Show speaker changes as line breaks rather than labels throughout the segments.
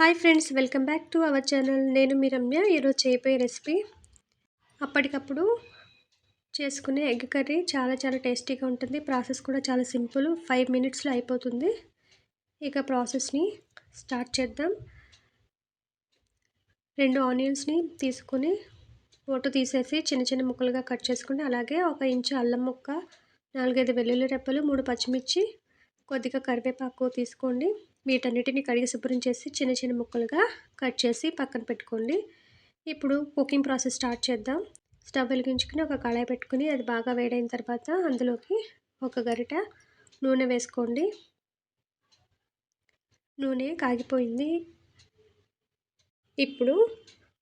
Hi friends welcome back to our channel. నేను మీ రమ్య. ఈరోజు చేయబోయే రెసిపీ అప్పటికప్పుడు చేసుకునే ఎగ్ కర్రీ. చాలా చాలా టేస్టీగా ఉంటుంది. ప్రాసెస్ కూడా చాలా సింపుల్. ఫైవ్ మినిట్స్లో అయిపోతుంది. ఇక ప్రాసెస్ని స్టార్ట్ చేద్దాం. రెండు ఆనియన్స్ని తీసుకుని ఫోటో తీసేసి చిన్న చిన్న ముక్కలుగా కట్ చేసుకుని అలాగే ఒక ఇంచు అల్లం ముక్క నాలుగైదు వెల్లుల్లి రెప్పలు మూడు పచ్చిమిర్చి కొద్దిగా కరివేపాకు తీసుకోండి. వీటన్నిటిని కడిగి శుభ్రం చేసి చిన్న చిన్న ముక్కలుగా కట్ చేసి పక్కన పెట్టుకోండి. ఇప్పుడు కుకింగ్ ప్రాసెస్ స్టార్ట్ చేద్దాం. స్టవ్ వెలిగించుకుని ఒక కళాయి పెట్టుకుని అది బాగా వేడైన తర్వాత అందులోకి ఒక గరిట నూనె వేసుకోండి. నూనె కాగిపోయింది. ఇప్పుడు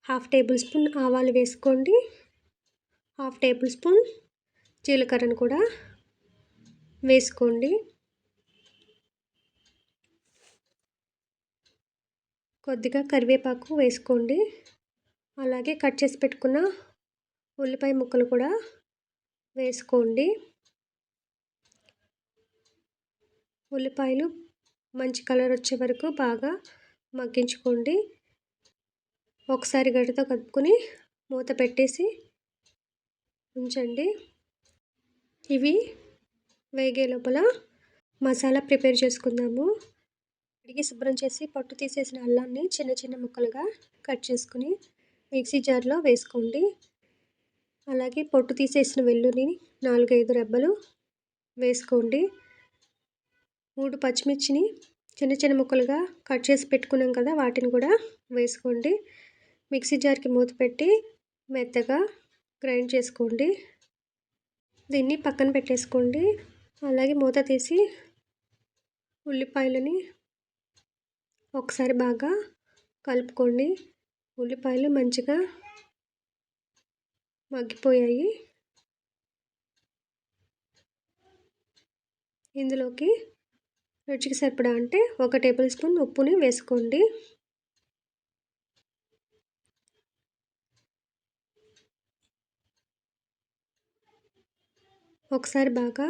హాఫ్ టేబుల్ స్పూన్ ఆవాలు వేసుకోండి. హాఫ్ టేబుల్ స్పూన్ జీలకర్రను కూడా వేసుకోండి. కొద్దిగా కరివేపాకు వేసుకోండి. అలాగే కట్ చేసి పెట్టుకున్న ఉల్లిపాయ ముక్కలు కూడా వేసుకోండి. ఉల్లిపాయలు మంచి కలర్ వచ్చే వరకు బాగా మగ్గించుకోండి. ఒకసారి గడ్డతో కలుపుకొని మూత పెట్టేసి ఉంచండి. ఇవి వేగే లోపల మసాలా ప్రిపేర్ చేసుకుందాము. కడిగి శుభ్రం చేసి పొట్టు తీసేసిన అల్లాన్ని చిన్న చిన్న ముక్కలుగా కట్ చేసుకుని మిక్సీ జార్లో వేసుకోండి. అలాగే పొట్టు తీసేసిన వెల్లుని నాలుగైదు రెబ్బలు వేసుకోండి. మూడు పచ్చిమిర్చిని చిన్న చిన్న ముక్కలుగా కట్ చేసి పెట్టుకున్నాం కదా వాటిని కూడా వేసుకోండి. మిక్సీ జార్కి మూత పెట్టి మెత్తగా గ్రైండ్ చేసుకోండి. దీన్ని పక్కన పెట్టేసుకోండి. అలాగే మూత తీసి ఉల్లిపాయలని ఒకసారి బాగా కలుపుకోండి. ఉల్లిపాయలు మంచిగా మగ్గిపోయాయి. ఇందులోకి రుచికి సరిపడా అంటే ఒక టేబుల్ స్పూన్ ఉప్పుని వేసుకోండి. ఒకసారి బాగా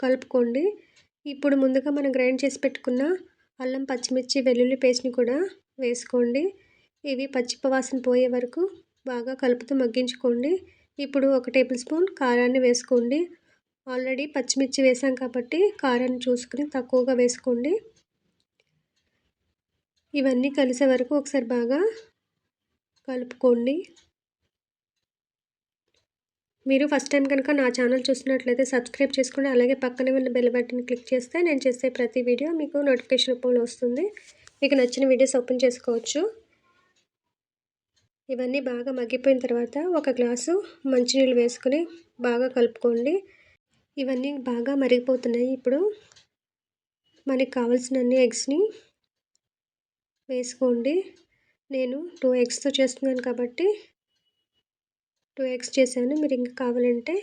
కలుపుకోండి. ఇప్పుడు ముందుగా మనం గ్రైండ్ చేసి పెట్టుకున్న అల్లం పచ్చిమిర్చి వెల్లుల్లి పేస్ట్ని కూడా వేసుకోండి. ఇవి పచ్చిపవాసన పోయే వరకు బాగా కలుపుతూ మగ్గించుకోండి. ఇప్పుడు ఒక టేబుల్ స్పూన్ కారాన్ని వేసుకోండి. ఆల్రెడీ పచ్చిమిర్చి వేసాం కాబట్టి కారాన్ని చూసుకుని తక్కువగా వేసుకోండి. ఇవన్నీ కలిసే వరకు ఒకసారి బాగా కలుపుకోండి. మీరు ఫస్ట్ టైం కనుక నా ఛానల్ చూసినట్లయితే సబ్స్క్రైబ్ చేసుకోండి. అలాగే పక్కనే ఉన్న బెల్ బటన్ క్లిక్ చేస్తే నేను చేసే ప్రతి వీడియో మీకు నోటిఫికేషన్ రూపంలో వస్తుంది. మీకు నచ్చిన వీడియోస్ ఓపెన్ చేసుకోవచ్చు. ఇవన్నీ బాగా మగ్గిపోయిన తర్వాత ఒక గ్లాసు మంచినీళ్ళు వేసుకుని బాగా కలుపుకోండి. ఇవన్నీ బాగా మరిగిపోతున్నాయి. ఇప్పుడు మనకి కావాల్సిన అన్ని ఎగ్స్ని వేసుకోండి. నేను టూ ఎగ్స్తో చేస్తున్నాను కాబట్టి టూ ఎగ్స్ చేశాను. మీరు ఇంకా కావాలంటే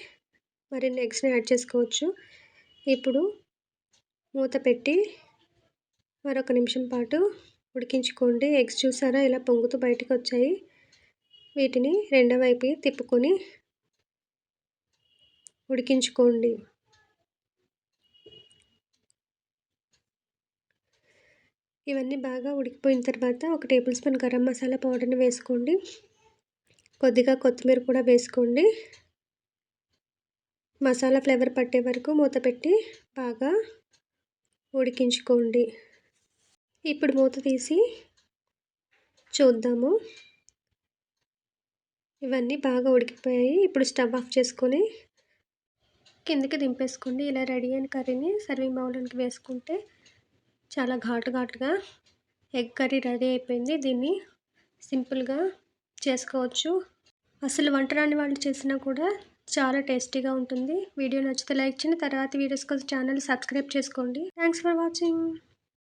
మరిన్ని ఎగ్స్ని యాడ్ చేసుకోవచ్చు. ఇప్పుడు మూత పెట్టి మరొక నిమిషం పాటు ఉడికించుకోండి. ఎగ్స్ చూసారా? ఇలా పొంగుతూ బయటకు వచ్చాయి. వీటిని రెండో వైపు తిప్పుకొని ఉడికించుకోండి. ఇవన్నీ బాగా ఉడికిపోయిన తర్వాత ఒక టేబుల్ స్పూన్ గరం మసాలా పౌడర్ని వేసుకోండి. కొద్దిగా కొత్తిమీర కూడా వేసుకోండి. మసాలా ఫ్లేవర్ పట్టే వరకు మూత పెట్టి బాగా ఉడికించుకోండి. ఇప్పుడు మూత తీసి చూద్దాము. ఇవన్నీ బాగా ఉడికిపోయాయి. ఇప్పుడు స్టవ్ ఆఫ్ చేసుకొని కిందకి దింపేసుకోండి. ఇలా రెడీ అయిన కర్రీని సర్వింగ్ బౌల్కి వేసుకుంటే చాలా ఘాటు ఘాటుగా ఎగ్ కర్రీ రెడీ అయిపోయింది. దీన్ని సింపుల్గా చేసుకోవచ్చు. అసలు వంట రాని వాళ్ళు చేసినా కూడా చాలా టేస్టీగా ఉంటుంది. వీడియో నచ్చితే లైక్ చేయండి. తర్వాత వీడియోస్ కోసం ఛానల్ సబ్స్క్రైబ్ చేసుకోండి. Thanks for watching